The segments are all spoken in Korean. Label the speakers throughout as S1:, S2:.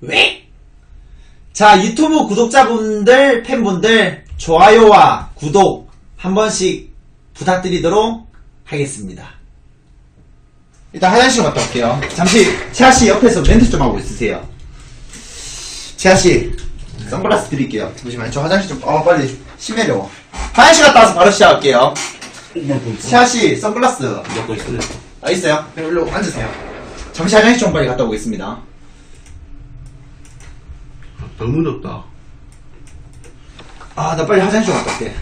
S1: 왜? 자, 유튜브 구독자분들, 팬분들, 좋아요와 구독 한 번씩 부탁드리도록 하겠습니다. 일단 화장실 갔다 올게요. 잠시, 채아씨 옆에서 멘트 좀 하고 있으세요. 채아씨, 선글라스 드릴게요. 잠시만요. 저 화장실 좀, 어, 빨리. 심해려. 화장실 갔다 와서 바로 시작할게요. 채아씨, 선글라스.
S2: 먹고 있어요.
S1: 아, 있어요? 일로 앉으세요. 잠시 화장실 좀 빨리 갔다 오겠습니다.
S2: 너무 덥다.
S1: 아, 나 빨리 화장실 좀 갔다 올게.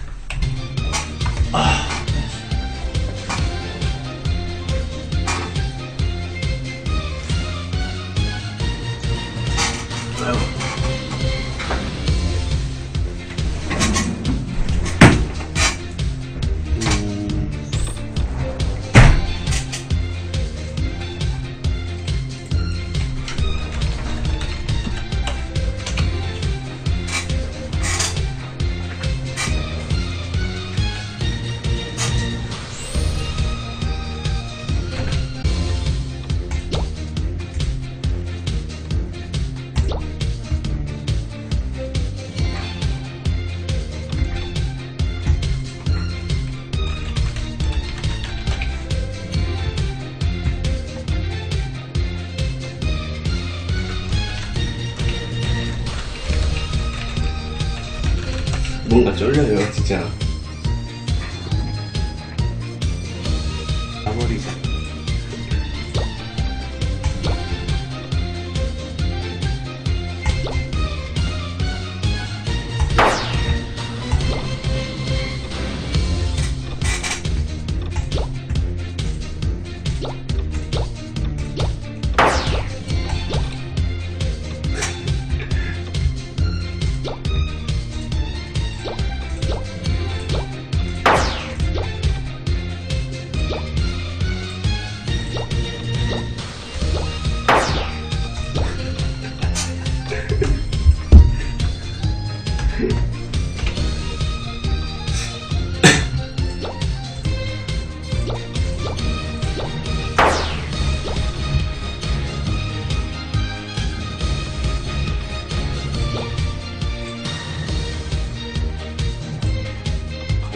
S2: 쫄려요, 진짜.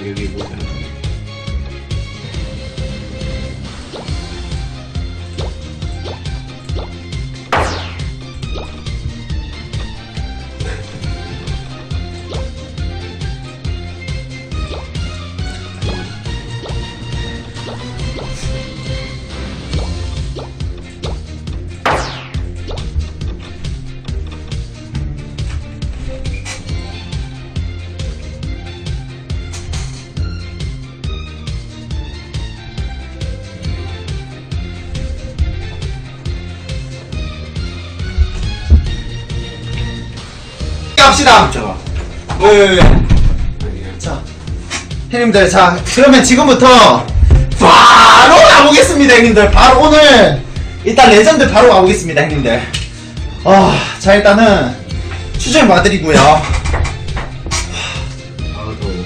S2: 가격이 뭐냐?
S1: 왜, 왜, 왜.
S2: 아니야.
S1: 자, 형님들, 자, 그러면 지금부터 바로 가보겠습니다, 형님들. 바로 오늘, 일단 레전드 바로 가보겠습니다, 형님들. 아, 자, 일단은.
S2: 아, 더워.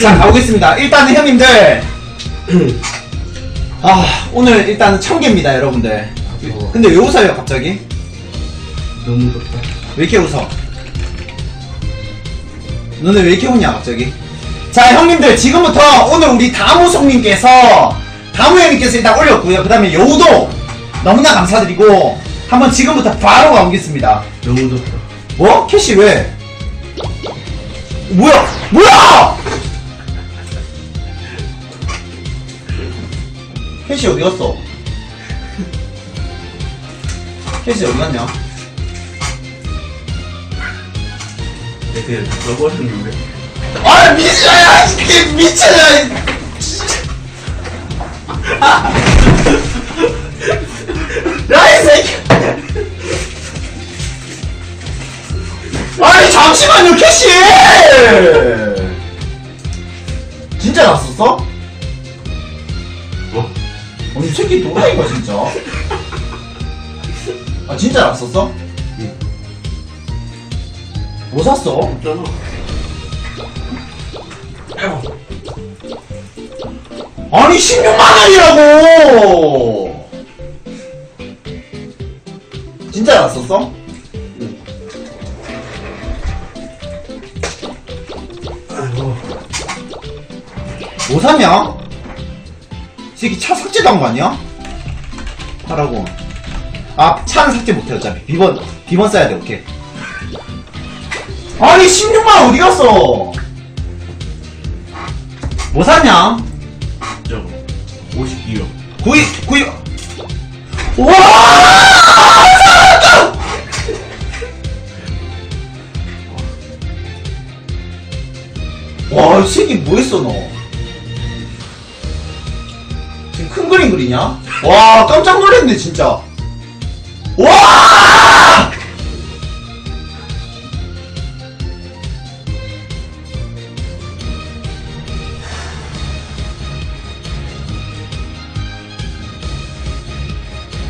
S1: 자, 가보겠습니다. 일단은 형님들, 아, 오늘 일단 청개입니다, 여러분들.
S2: 더워.
S1: 근데 왜 웃어요, 갑자기?
S2: 너무 덥다.
S1: 왜 이렇게 웃어? 너네 왜 이렇게 웃냐 갑자기? 자 형님들 지금부터 오늘 우리 다무송님께서 다무 형님께서 일단 올렸고요 그 다음에 여우도 너무나 감사드리고 한번 지금부터 바로 가보겠습니다
S2: 너무 덥다.
S1: 뭐? 캐시 왜? 뭐야? 뭐야? 캐시 어디 갔어? 캐시 어디 갔냐?
S2: 그냥 다 써버렸는데.
S1: 아 미쳐야 이게 미쳐야 야이 새끼 아니 잠시만요 캐시 진짜 났었어?
S2: 어?
S1: 아니 이 새끼 도라이가 진짜 아 진짜 났었어?
S2: 응.
S1: 뭐 샀어?
S2: 없잖아.
S1: 아니 16만 원이라고. 진짜 났었어?
S2: 아이고.
S1: 뭐 샀냐? 이 새끼 차 삭제도 한거 아니야? 하라고. 아, 차는 삭제 못해, 어차피. 비번, 비번 써야 돼, 오케이. 아니, 16만원 어디 갔어? 뭐 샀냐?
S2: 저거. 52요.
S1: 구이, 구이. 와! 살았다! 와, 이 새끼 뭐 했어, 너? 지금 큰 그림 그리냐? 와, 깜짝 놀랐네, 진짜. 와!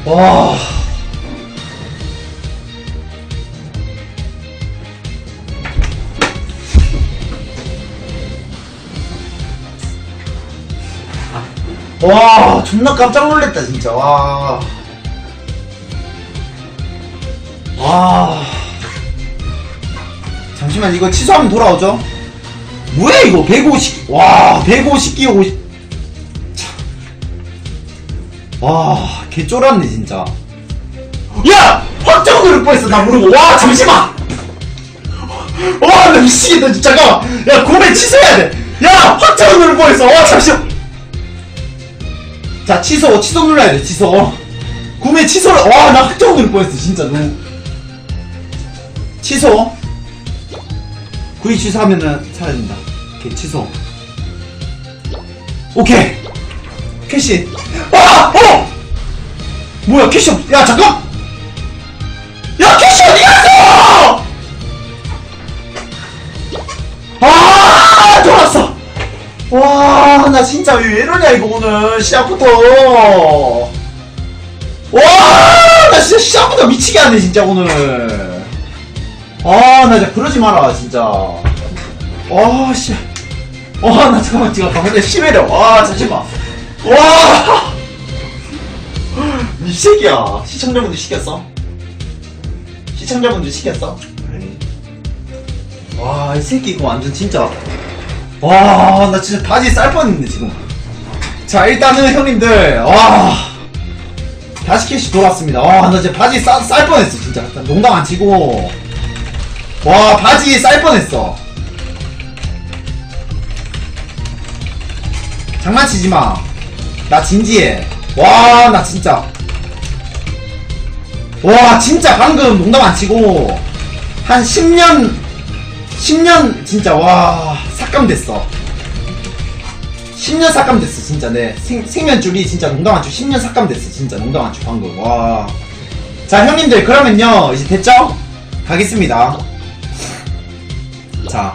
S1: 와. 와, 존나 깜짝 놀랐다, 진짜, 와. 와. 잠시만, 이거 취소하면 돌아오죠? 뭐야, 이거? 150, 와, 150기 50. 와, 개 쫄았네, 진짜. 야! 확정 누를 뻔했어, 나 모르고. 와, 잠시만! 와, 나 미치겠다, 진짜. 잠깐만. 야, 고백 취소해야 돼. 야, 확정 누를 뻔했어. 와, 잠시만. 자, 취소, 취소 눌러야 돼, 취소. 구매 취소를, 와, 나 확정 누를 뻔했어, 진짜. 너무. 취소. 구입 취소하면은 사라진다. 오케이, 취소. 오케이. 캐시. 아! 어! 뭐야, 캐시 없, 야, 잠깐! 야, 캐시 어디 갔어! 아, 돌았어! 와, 나 진짜 왜 이러냐, 이거 오늘, 시작부터. 와, 나 진짜 시작부터 미치게 하네, 진짜, 오늘. 아, 나 진짜 그러지 마라, 진짜. 와, 씨. 와, 나 잠깐만, 지금 가만히 심해려. 와, 잠시만. 와! 이 새끼야. 시청자분들 시켰어? 시청자분들 시켰어?
S2: 아니.
S1: 와, 이 새끼 이거 완전 진짜. 와, 나 진짜 바지 쌀 뻔했네, 지금. 자, 일단은 형님들, 와. 다시 캐시 돌았습니다. 와, 나 진짜 바지 쌀, 쌀 뻔했어, 진짜. 농담 안 치고. 와, 바지 쌀 뻔했어. 장난치지 마. 나 진지해. 와, 나 진짜. 와, 진짜 방금 농담 안 치고. 한 10년, 10년, 진짜, 와, 삭감됐어. 10년 삭감됐어, 진짜. 내 생, 생면줄이 진짜 농담 안 치고 10년 삭감됐어, 진짜. 농담 안 치고 방금. 와. 자, 형님들, 그러면요. 이제 됐죠? 가겠습니다. 자.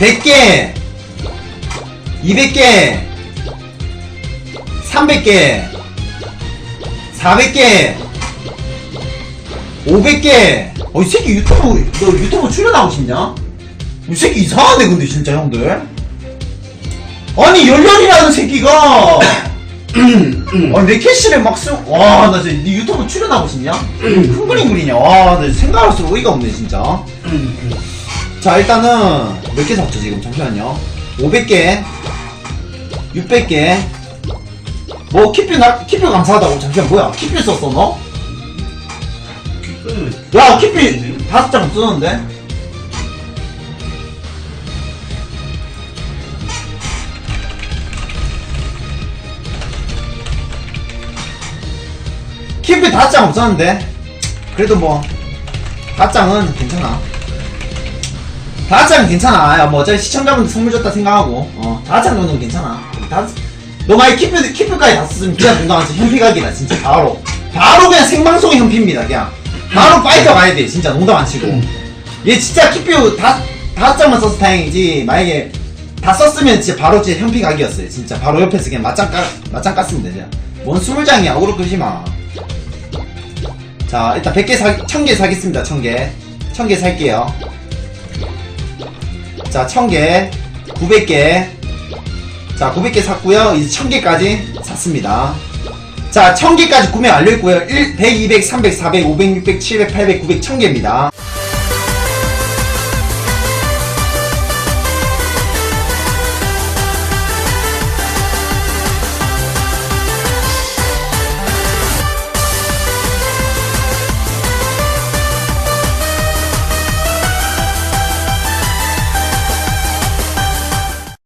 S1: 100개, 200개, 300개, 400개, 500개. 어, 이 새끼 유튜브, 너 유튜브 출연하고 싶냐? 이 새끼 이상하네, 근데 진짜 형들. 아니, 열렬이라는 새끼가. 아, 내 캐시를 막 쓰, 와, 나 진짜 네 유튜브 출연하고 싶냐? 큰 그림 그리냐? 와, 나 생각할수록 어이가 없네, 진짜. 자, 일단은, 몇개 샀죠, 지금? 잠시만요. 500개, 600개, 뭐, 키뷰, 나, 키뷰 감사하다고. 잠시만, 뭐야? 키뷰 썼어, 너? 야, 키뷰 다섯 장 쓰는데? 키뷰 다섯 장 없었는데? 그래도 뭐, 다섯 장은 괜찮아. 다섯 장은 괜찮아. 야, 뭐, 어차피 시청자분들 선물 줬다 생각하고, 어, 다섯 장 정도는 괜찮아. 다섯, 너 만약 키뷰, 키뷰까지 다 썼으면 그냥 건강하지. 현피 각이다, 진짜, 바로. 바로 그냥 생방송의 현피입니다, 그냥. 바로 파이터 가야 돼, 진짜, 농담 안 치고. 얘 진짜 키뷰 다, 다섯 장만 써서 다행이지. 만약에 다 썼으면 진짜 바로 진짜 현피 각이었어요. 진짜, 바로 옆에서 그냥 맞짱 까, 맞짱 깠으면 되죠. 뭔 스물 장이야, 오로 끄지 마. 자, 일단 100개 사, 1000개 사겠습니다, 1000개. 1000개 살게요. 자, 1000개, 900개. 자, 900개 샀고요. 이제 1000개까지 샀습니다. 자, 1000개까지 구매 완료했고요. 1, 100, 200, 300, 400, 500, 600, 700, 800, 900, 1000개입니다.